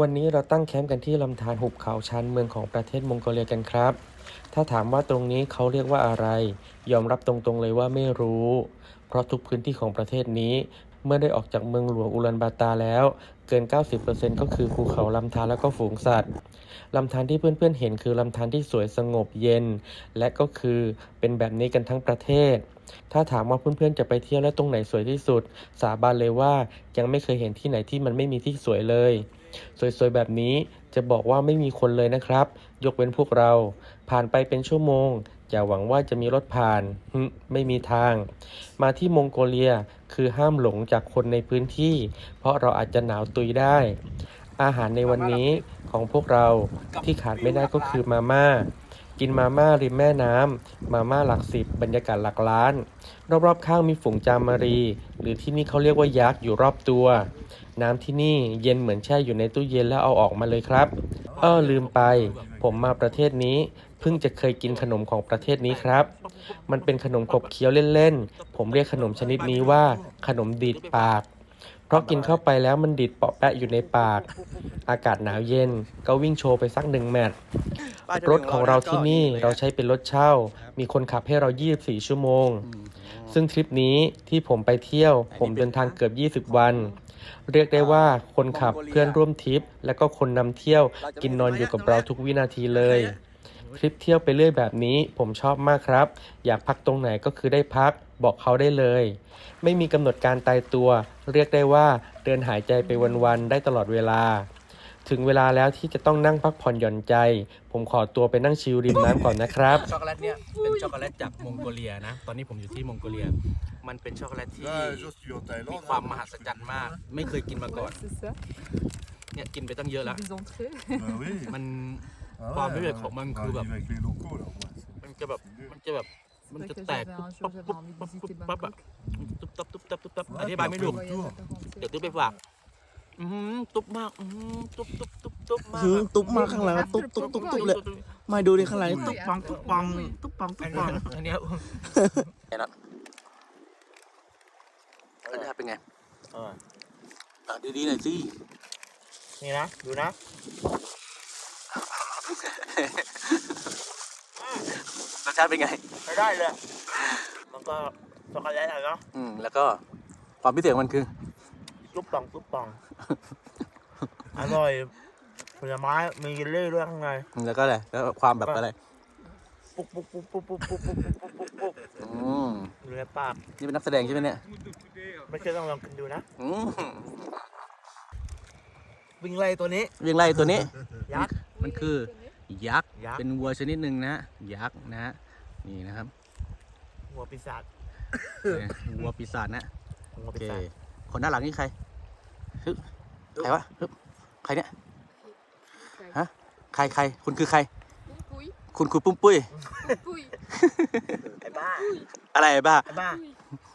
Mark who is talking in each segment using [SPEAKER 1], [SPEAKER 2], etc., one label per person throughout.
[SPEAKER 1] วันนี้เราตั้งแคมป์กันที่ลำธารหุบเขาชันเมืองของประเทศมองโกเลียกันครับ ถ้าถามว่าตรงนี้เขาเรียกว่าอะไร ยอมรับตรงๆเลยว่าไม่รู้ เพราะทุกพื้นที่ของประเทศนี้ เมื่อได้ออกจากเมืองหลวงอุลันบาตาแล้ว เกิน 90%ก็คือภูเขาลำธารแล้วก็ฝูงสัตว์ลำธารที่เพื่อนๆเห็นคือลำธารที่สวยสงบเย็น และก็คือเป็นแบบนี้กันทั้งประเทศ ถ้าถามว่าเพื่อนๆจะไปเที่ยวแล้วตรงไหนสวยที่สุด สาบานเลยว่ายังไม่เคยเห็นที่ไหนที่มันไม่มีที่สวยเลย สวยๆแบบนี้จะบอกว่าไม่มีคนเลยนะครับ ยกเว้นพวกเรา ผ่านไปเป็นชั่วโมง อย่าหวังว่าจะมีรถผ่านไม่มีทาง มาที่มองโกเลียคือห้ามหลงจากคนในพื้นที่ เพราะเราอาจจะหนาวตุยได้ อาหารในวันนี้ของพวกเราที่ขาดไม่ได้ก็คือมาม่ากินมาม่าริมแม่น้ำ มาม่าหลักสิบบรรยากาศหลักล้าน รอบๆข้างมีฝูงจามมารี หรือที่นี่เขาเรียกว่ายักษ์อยู่รอบตัว น้ำที่นี่เย็นเหมือนแช่อยู่ในตู้เย็นแล้วเอาออกมาเลยครับเออลืมไป ผมมาประเทศนี้เพิ่งจะเคยกินขนมของประเทศนี้ครับ มันเป็นขนมขบเคี้ยวเล่นๆ ผมเรียกขนมชนิดนี้ว่าขนมดีดปาก เพราะกินเข้าไปแล้วมันดิดเปาะแปะอยู่ในปาก อากาศหนาวเย็นก็วิ่งโชว์ไปสักหนึ่งแมตช์รถของเราที่นี่เราใช้เป็นรถเช่า มีคนขับให้เรา 24 ชั่วโมง ซึ่งทริปนี้ที่ผมไปเที่ยว ผมเดินทางเกือบ 20 วัน เรียกได้ว่าคนขับเพื่อนร่วมทริป และก็คนนำเที่ยวกินนอนอยู่กับเราทุกวินาทีเลยทริปเที่ยวไปเรื่อยแบบนี้ผมชอบมากครับ อยากพักตรงไหนก็คือได้พัก บอกเขาได้เลย ไม่มีกำหนดการตายตัว เรียกได้ว่าเดินหายใจไปวันๆได้ตลอดเวลา ถึงเวลาแล้วที่จะต้องนั่งพักผ่อนหย่อนใจ ผมขอตัวไปนั่งชิลริมน้ำก่อนนะครับ
[SPEAKER 2] ช็อกโกแลตเนี่ยเป็นช็อกโกแลตจากมองโกเลียนะ ตอนนี้ผมอยู่ที่มองโกเลีย มันเป็นช็อกโกแลตที่
[SPEAKER 3] Là, je suis en
[SPEAKER 2] มี
[SPEAKER 3] Thaïlande.
[SPEAKER 2] ความมหัศจรรย์มาก ไม่เคยกินมาก่อน
[SPEAKER 4] Ouais, c'est ça.
[SPEAKER 2] เนี่ยกินไปตั้งเยอะแล้ว
[SPEAKER 4] Des entrées.
[SPEAKER 3] Bah oui.
[SPEAKER 2] มัน
[SPEAKER 3] Ah
[SPEAKER 2] Bah,
[SPEAKER 3] ouais,
[SPEAKER 2] mais
[SPEAKER 3] ouais,
[SPEAKER 2] comment
[SPEAKER 3] on
[SPEAKER 2] me
[SPEAKER 3] va
[SPEAKER 2] coupe.
[SPEAKER 3] vivre avec les locaux là. ouais, c'est-
[SPEAKER 2] มันจะแบบมันจะแบบมัน
[SPEAKER 4] C'est
[SPEAKER 2] จะ
[SPEAKER 4] vrai que
[SPEAKER 2] แตก
[SPEAKER 4] j'avais un
[SPEAKER 2] ปุ๊บ
[SPEAKER 4] jour,
[SPEAKER 2] ปั๊บ
[SPEAKER 4] j'avais
[SPEAKER 2] ปุ๊บ
[SPEAKER 4] envie de
[SPEAKER 2] ปั๊บ
[SPEAKER 4] visiter
[SPEAKER 2] ปุ๊บปั๊บอะ
[SPEAKER 4] Bangkok.
[SPEAKER 2] ตุ๊บตับตุ๊บตับตุ๊บตับ
[SPEAKER 3] Ouais,
[SPEAKER 2] อธิบายไม่ถูก
[SPEAKER 3] puis
[SPEAKER 4] Voyage
[SPEAKER 3] Tour.
[SPEAKER 4] à part entière.
[SPEAKER 2] เดี๋ยวตุ๊บไปฝาก อือหือตุ๊บมากอือหือตุ๊บตุ๊บตุ๊บตุ๊บมาก
[SPEAKER 5] หือตุ๊บมาข้างหลังตุ๊บตุ๊บตุ๊บตุ๊บเลย มาดูดิข้างหลังตุ๊บปังตุ๊บปังตุ๊บปังตุ๊
[SPEAKER 2] อั
[SPEAKER 5] บ
[SPEAKER 2] น
[SPEAKER 5] ปั
[SPEAKER 2] นี้
[SPEAKER 5] ง
[SPEAKER 2] อันเนี้ยเห็นแล้วรสชาติเป็นไง
[SPEAKER 5] อะดีๆหน่อยสิ
[SPEAKER 2] นี่นะดูนะ
[SPEAKER 5] รสชาติเป็นไง
[SPEAKER 2] ไม่ได้เลย มันก็ช็อกโกแลตอะเนาะ
[SPEAKER 5] อืมแล้วก็ความพิเศษของมันคือ
[SPEAKER 2] ตุ๊บปองตุ๊บปอง อร่อยผลไม้มีเยลลี่ด้วยข้างใน
[SPEAKER 5] แล้วก็อะไรแล้วความแบบอะไร
[SPEAKER 2] ปุ๊บปุ๊บปุ๊บปุ๊บปุ๊บปุ๊บปุ๊บปุ๊บปุ๊บปุ๊บ
[SPEAKER 5] อืม
[SPEAKER 2] อยู่ในปาก
[SPEAKER 5] นี่เป็นนักแสดงใช่ไหมเนี่ย
[SPEAKER 2] ไม่ใช่ต้องลองกินดูนะ
[SPEAKER 5] อืม
[SPEAKER 2] วิ่งไล่ตัวนี้
[SPEAKER 5] วิ่งไล่ตัวนี้
[SPEAKER 2] ยักษ์
[SPEAKER 5] มันคือยักษ์
[SPEAKER 2] ยักษ์
[SPEAKER 5] เป็นวัวชนิดหนึ่งนะยักษ์นะฮะนี่นะครับ
[SPEAKER 2] หัวปีศาจ
[SPEAKER 5] เนี่ยวัวปีศาจนะ
[SPEAKER 2] หัว
[SPEAKER 5] โอ
[SPEAKER 2] ปี
[SPEAKER 5] เค
[SPEAKER 2] ศาจ
[SPEAKER 5] คนด้านหลังนี่ใครฮึใครวะฮึใครเนี่ยฮะใครใครคุณคือใคร
[SPEAKER 4] Pouille,
[SPEAKER 5] คุณคือปุ้มปุ้ย
[SPEAKER 4] pouille.
[SPEAKER 2] ไอ้บ้า
[SPEAKER 5] อะไรบ้า
[SPEAKER 2] ไอ้บ้า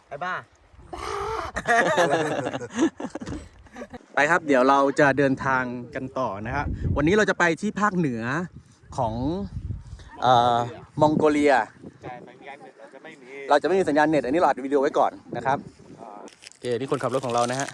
[SPEAKER 2] ไอ้บ้า
[SPEAKER 5] ไปครับ เดี๋ยวเราจะเดินทางกันต่อนะครับวันนี้เราจะไปที่ภาคเหนือของเอ่อมองโกเลีย
[SPEAKER 2] แต่สัญญาณเน็ตเราจะไม่มี
[SPEAKER 5] เราจะไม่มีสัญญาณเน็ต อันนี้เราอัดวิดีโอไว้ก่อนนะครับ โอเค นี่คนขับรถของเรานะฮะ